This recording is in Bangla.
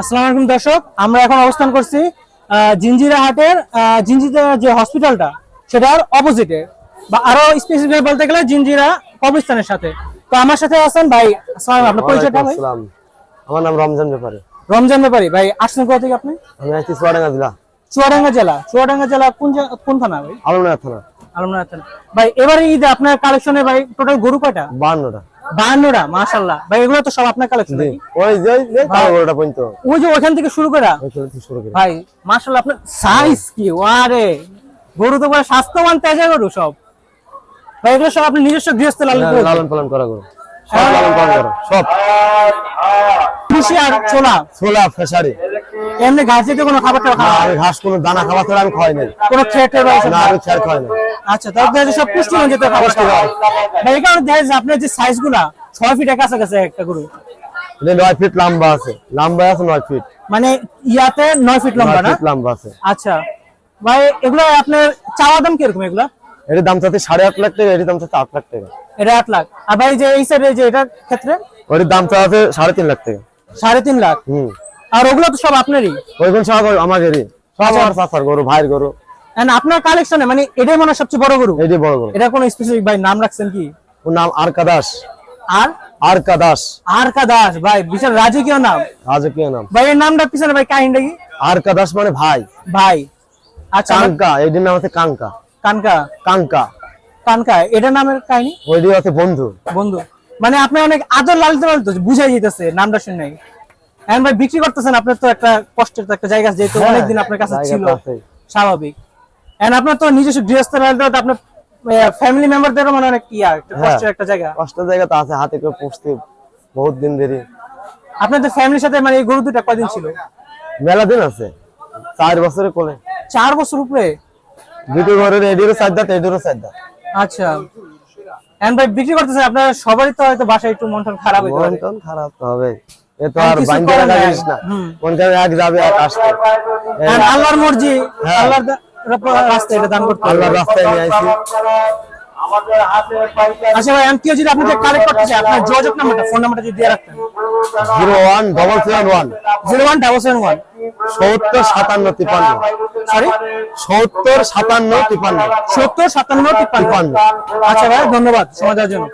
আসসালামু আলাইকুম দর্শক আমরা এখন অবস্থান করছি জিঞ্জিরা হাটের জিঞ্জিরা যে হসপিটালটা সেটার অপোজিটে বা আরও স্পেসিফিক বলতে গেলে জিঞ্জিরা কবরস্থানের সাথে। তো আমার সাথে আছেন ভাই আসসালাম আপনার পরিচয়টা ভাই? আমার নাম রমজান ব্যাপারে। রমজান ব্যাপারী ভাই আসছেন কোথা থেকে আপনি? আমি আছি চুয়াডাঙ্গা জেলা। চুয়াডাঙ্গা জেলা। চুয়াডাঙ্গা জেলা কোন কোন থানা ভাই? আলমনাথ থানা। আলমনাথ থানা। ভাই এবারে ঈদে আপনার কালেকশনে ভাই টোটাল গরু কয়টা? বান্নটা বাহান্নটা মাশাল্লাহ ভাই এগুলো তো সব আপনার কালেকশন ওই যে ওই যে কালো গরুটা পর্যন্ত। ওই যে ওইখান থেকে শুরু করা? ভাই মাশাআল্লাহ আপনার সাইজ কি? ওয়ারে। গরু তো স্বাস্থ্যবান তেজা গরু সব। ভাই এগুলো সব আপনি নিজস্ব গৃহস্থ লালন হ্যাঁ, লালন পালন করা গরু। সব লালন পালন করা সব। কৃষি আর চোলা ছোলা ফেসারি এমনি ঘাস দিতে কোনো খাবার টাবার না ঘাস কোনো দানা খাবার ছাড়া আমি খাওয়াই নাই। কোনো খেটে না আমি খাওয়াই নাই। আচ্ছা তাহলে দেখা যাচ্ছে সব যেতে খাবার খাওয়া ভাই এই কারণে দেখা যাচ্ছে আপনার যে সাইজগুলা ছয় ফিটের কাছাকাছি একটা গরু। এটা ফিট লম্বা আছে। লম্বা আছে ফিট মানে ইয়াতে ফিট লম্বা না? ফিট লম্বা আছে। আচ্ছা। ভাই এগুলো আপনার চাওয়া দাম এগুলা? এটার দাম সাড়ে আট লাখ টাকা দাম লাখ টাকা। এটা আট লাখ। আর ভাই যে এই সাইডে যে এটার ক্ষেত্রে? ওটির দাম সাড়ে তিন লাখ টাকা। সাড়ে তিন লাখ? হুম। আর ওগুলো তো সব আপনারই? ওইগুলো সব আমাদেরই। সব আমার চাচার গরু ভাইয়ের গরু। And আপনার কালেকশনে মানে এটাই মনে সবচেয়ে বড় গরু? এটি বড় গরু। এটা কোনো স্পেসিফিক ভাই নাম রাখছেন কি? ওর নাম আরকা দাস। আর? আরকা দাস। আর কা দাস ভাই বিশাল রাজকীয় নাম। রাজকীয় নাম। ভাই এর নামটা পিছনে ভাই কাহিনীটা কি? আরকা দাস মানে ভাই। ভাই। আচ্ছা কাঙ্কা এটির নাম হচ্ছে কাঙ্কা। কানকা কাঙ্কা। কানকা এটা নামের কাহিনী? ওই ওইটি হচ্ছে বন্ধু। বন্ধু। মানে আপনি অনেক আদর লালিত লালিত বুঝাই যেতেছে নামটা শুনে এখন ভাই বিক্রি করতেছেন আপনার তো একটা কষ্টের তো একটা জায়গা যেহেতু হ্যাঁ, অনেকদিন আপনার কাছে ছিল। স্বাভাবিক। এখন আপনার তো নিজস্ব লালিত আপনার ফ্যামিলি মেম্বারদেরও মানে অনেক ইয়া একটা হ্যাঁ। কষ্টের একটা জায়গা। কষ্ট জায়গা তো আছে হাতে করে পুষতে বহুত দিন দেরি। আপনাদের ফ্যামিলির সাথে মানে এই গরু দুটা কদিন ছিল? মেলা দিন আছে চার বছরে কোলে। চার বছর উপরে? দুটো ঘরের এডিরও চার দাঁত এডিরও চার দাঁত আচ্ছা। এন্ড ভাই বিক্রি করতেছে আপনার সবারই তো হয়তো বাসায় একটু মন টন খারাপ হইতে মন পারে খারাপ তো হবে। এ তো আর বাইন্দা রাখা না। এক যাবে এক আসবে। আল্লাহর মর্জি হ্যাঁ। আল্লাহর রাস্তায় এটা দান করতে হবে রাস্তায় নিয়ে আইছি আচ্ছা ভাই আমি যদি আপনাদের কালেক্ট করতে চাই আপনার যোগাযোগ নাম্বারটা ফোন নাম্বারটা যদি দিয়ে রাখতেন zero one double seven one. Zero one double seven one. সত্তর সাতান্ন তিপান্ন। সরি সত্তর সাতান্ন তিপান্ন। সত্তর সাতান্ন তিপ্পান্ন আচ্ছা ভাই ধন্যবাদ সময় দেওয়ার জন্য।